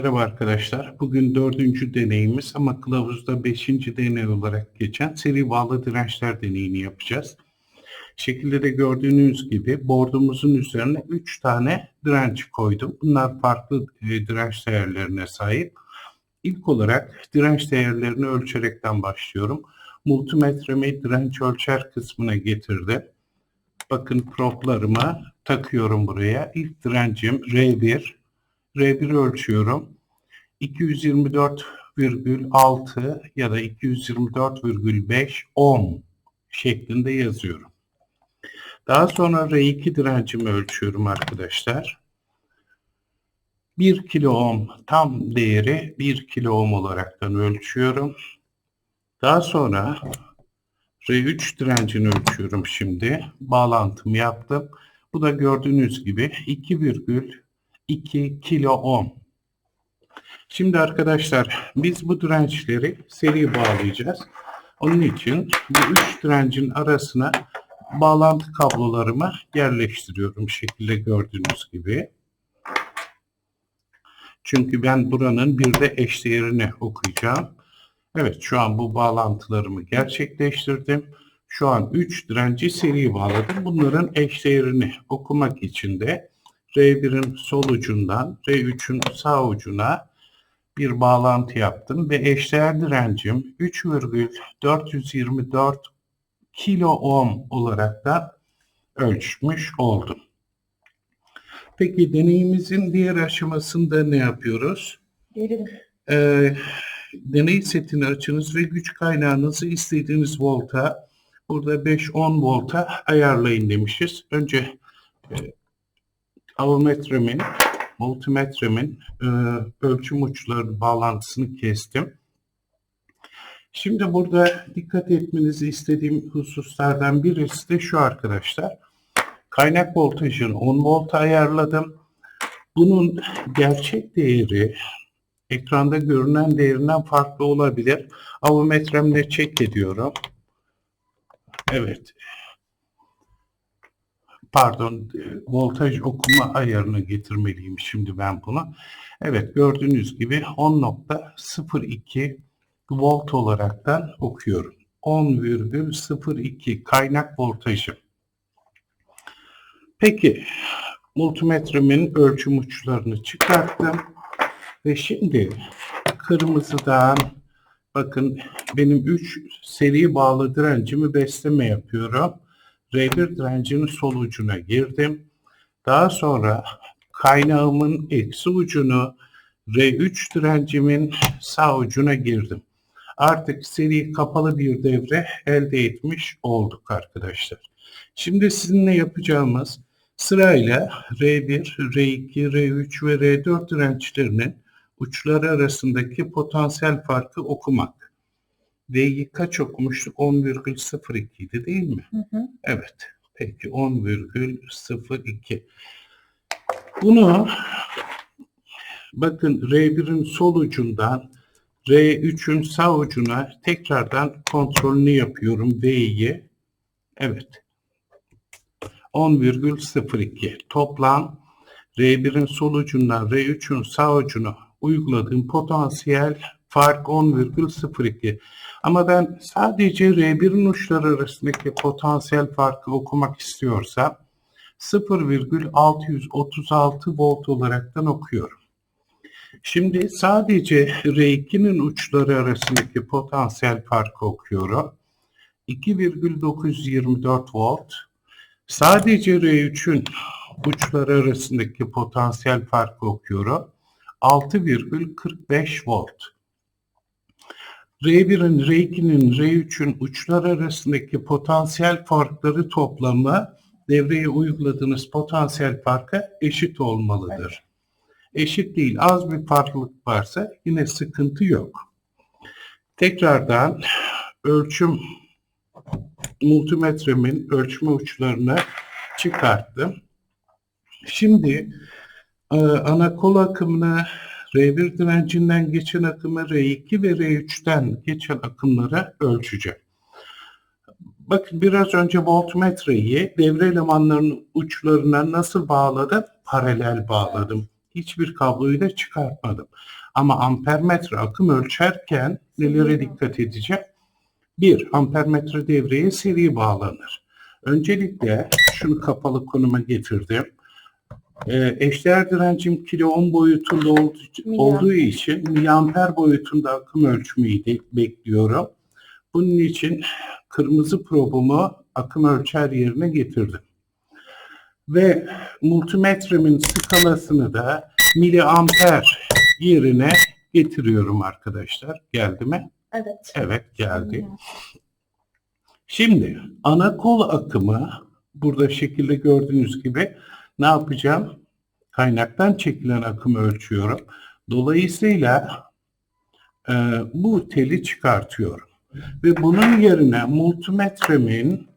Merhaba arkadaşlar. Bugün dördüncü deneyimiz ama kılavuzda beşinci deney olarak geçen seri bağlı dirençler deneyini yapacağız. Şekilde de gördüğünüz gibi bordumuzun üzerine 3 tane direnç koydum. Bunlar farklı e, direnç değerlerine sahip. İlk olarak direnç değerlerini ölçerekten başlıyorum. Multimetremi direnç ölçer kısmına getirdim. Bakın proplarıma takıyorum buraya. İlk direncim R1. R1 ölçüyorum. 224,6 ya da 224,5 ohm şeklinde yazıyorum. Daha sonra R2 direncimi ölçüyorum arkadaşlar. 1 kilo ohm tam değeri 1 kilo ohm olaraktan ölçüyorum. Daha sonra R3 direncini ölçüyorum şimdi. Bağlantımı yaptım. Bu da gördüğünüz gibi 2,2 kilo ohm. Şimdi arkadaşlar biz bu dirençleri seri bağlayacağız. Onun için bu üç direncin arasına bağlantı kablolarımı yerleştiriyorum şekilde gördüğünüz gibi. Çünkü ben buranın bir de eşdeğerini okuyacağım. Evet şu an bu bağlantılarımı gerçekleştirdim. Şu an 3 direnci seri bağladım. Bunların eşdeğerini okumak için de R1'in sol ucundan R3'ün sağ ucuna bir bağlantı yaptım ve eşdeğer direncim 3,424 kilo ohm olarak da ölçmüş oldum. Peki deneyimizin diğer aşamasında ne yapıyoruz? Ee, deney setini açınız ve güç kaynağınızı istediğiniz volta burada 5-10 volta ayarlayın demişiz. Önce e, avometremin, multimetremin e, ölçüm uçları bağlantısını kestim. Şimdi burada dikkat etmenizi istediğim hususlardan birisi de şu arkadaşlar. Kaynak voltajını 10 volta ayarladım. Bunun gerçek değeri ekranda görünen değerinden farklı olabilir. Avometremle check ediyorum. Evet. Pardon, voltaj okuma ayarını getirmeliyim şimdi ben bunu. Evet, gördüğünüz gibi 10.02 volt olaraktan okuyorum. 10,02 kaynak voltajı. Peki, multimetremin ölçüm uçlarını çıkarttım. Ve şimdi kırmızıdan bakın benim 3 seri bağlı direncimi besleme yapıyorum. R1 direncinin sol ucuna girdim. Daha sonra kaynağımın eksi ucunu R3 direncimin sağ ucuna girdim. Artık seri kapalı bir devre elde etmiş olduk arkadaşlar. Şimdi sizinle yapacağımız sırayla R1, R2, R3 ve R4 dirençlerinin uçları arasındaki potansiyel farkı okumak. V'yi kaç okumuştuk? 10,02 idi değil mi? Hı hı. Evet. Peki 10,02. Bunu bakın R1'in sol ucundan R3'ün sağ ucuna tekrardan kontrolünü yapıyorum V'yi. Evet. 10,02. Toplam R1'in sol ucundan R3'ün sağ ucuna uyguladığım potansiyel fark 10,02. Ama ben sadece R1'in uçları arasındaki potansiyel farkı okumak istiyorsam 0,636 volt olaraktan okuyorum. Şimdi sadece R2'nin uçları arasındaki potansiyel farkı okuyorum. 2,924 volt. Sadece R3'ün uçları arasındaki potansiyel farkı okuyorum. 6,45 volt. R1'in, R2'nin, R3'ün uçları arasındaki potansiyel farkları toplamı devreye uyguladığınız potansiyel farka eşit olmalıdır. Eşit değil, az bir farklılık varsa yine sıkıntı yok. Tekrardan ölçüm multimetremin ölçme uçlarını çıkarttım. Şimdi e, ana kol akımına R1 direncinden geçen akımı R2 ve R3'ten geçen akımları ölçeceğim. Bakın biraz önce voltmetreyi devre elemanlarının uçlarına nasıl bağladım? Paralel bağladım. hiçbir kabloyu da çıkartmadım. Ama ampermetre akım ölçerken nelere dikkat edeceğim? Bir, ampermetre devreye seri bağlanır. Öncelikle şunu kapalı konuma getirdim. Ee, eşdeğer direncim kilo 10 boyutunda olduğu, olduğu için miliamper boyutunda akım ölçmeyi de bekliyorum. Bunun için kırmızı probumu akım ölçer yerine getirdim. Ve multimetremin skalasını da miliamper yerine getiriyorum arkadaşlar. Geldi mi? Evet. Evet geldi. Şimdi ana kol akımı burada şekilde gördüğünüz gibi ne yapacağım? Kaynaktan çekilen akımı ölçüyorum. Dolayısıyla e, bu teli çıkartıyorum. Ve bunun yerine multimetremin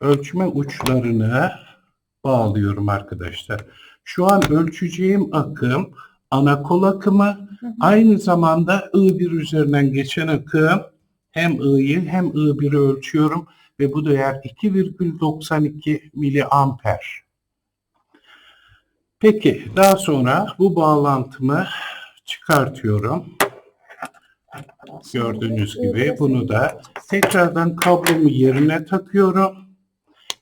ölçme uçlarını bağlıyorum arkadaşlar. Şu an ölçeceğim akım ana kol akımı aynı zamanda I1 üzerinden geçen akım hem I'yi hem I1'i ölçüyorum ve bu değer 2,92 miliamper. Peki daha sonra bu bağlantımı çıkartıyorum. Gördüğünüz gibi bunu da tekrardan kablomu yerine takıyorum.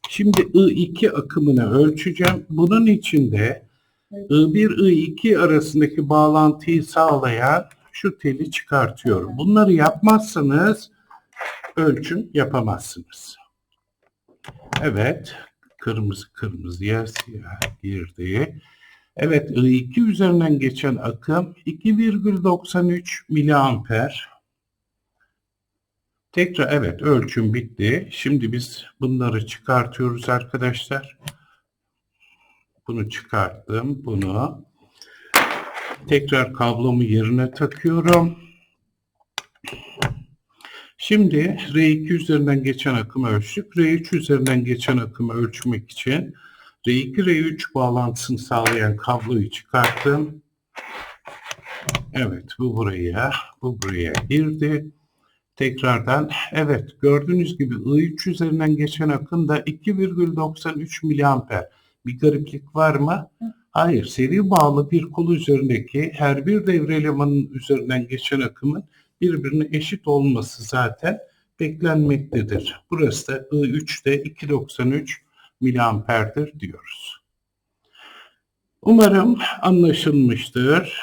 Şimdi I2 akımını ölçeceğim. Bunun için de I1 I2 arasındaki bağlantıyı sağlayan şu teli çıkartıyorum. Bunları yapmazsanız ölçüm yapamazsınız. Evet, kırmızı kırmızıya siyah girdi. Evet, I2 üzerinden geçen akım 2,93 miliamper. Tekrar evet ölçüm bitti. Şimdi biz bunları çıkartıyoruz arkadaşlar. Bunu çıkarttım. Bunu tekrar kablomu yerine takıyorum. Şimdi R2 üzerinden geçen akımı ölçtük. R3 üzerinden geçen akımı ölçmek için R2 R3 bağlantısını sağlayan kabloyu çıkarttım. Evet bu buraya, bu buraya girdi. Tekrardan evet gördüğünüz gibi I3 üzerinden geçen akım da 2,93 miliamper. Bir gariplik var mı? Hayır. Seri bağlı bir kol üzerindeki her bir devre elemanın üzerinden geçen akımın birbirine eşit olması zaten beklenmektedir. Burası da I3'te 2,93 miliamperdir diyoruz. Umarım anlaşılmıştır.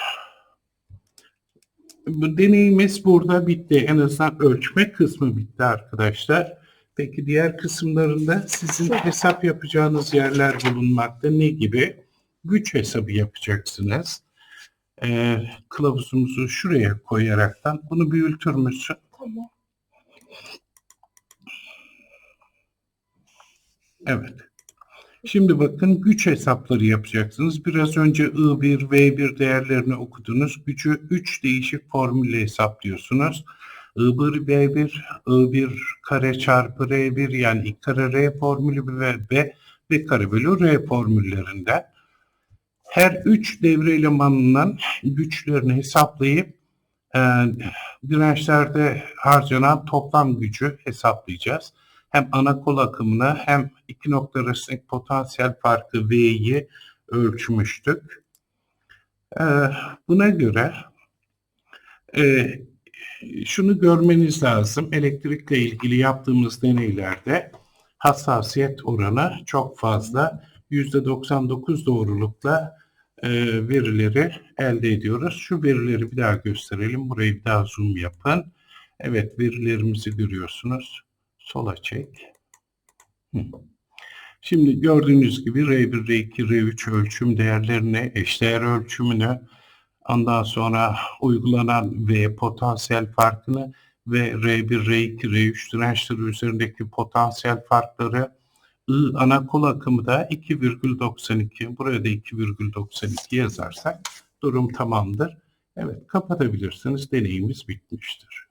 Bu deneyimiz burada bitti. En azından ölçme kısmı bitti arkadaşlar. Peki diğer kısımlarında sizin hesap yapacağınız yerler bulunmakta. Ne gibi? Güç hesabı yapacaksınız. Ee, kılavuzumuzu şuraya koyaraktan bunu büyütür müsün? Tamam. Evet. Şimdi bakın güç hesapları yapacaksınız. Biraz önce I1, V1 değerlerini okudunuz. Gücü 3 değişik formülle hesaplıyorsunuz. I1, V1, I1 kare çarpı R1 yani I kare R formülü ve B, B kare bölü R formüllerinden. Her 3 devre elemanından güçlerini hesaplayıp e, dirençlerde harcanan toplam gücü hesaplayacağız hem ana kol akımına hem iki nokta arasındaki potansiyel farkı V'yi ölçmüştük. Ee, buna göre e, şunu görmeniz lazım. Elektrikle ilgili yaptığımız deneylerde hassasiyet oranı çok fazla. %99 doğrulukla e, verileri elde ediyoruz. Şu verileri bir daha gösterelim. Burayı bir daha zoom yapın. Evet verilerimizi görüyorsunuz sola çek. Şimdi gördüğünüz gibi R1, R2, R3 ölçüm değerlerini, eşdeğer ölçümünü, ondan sonra uygulanan V potansiyel farkını ve R1, R2, R3 dirençleri üzerindeki potansiyel farkları I ana kol akımı da 2,92. Buraya da 2,92 yazarsak durum tamamdır. Evet kapatabilirsiniz. Deneyimiz bitmiştir.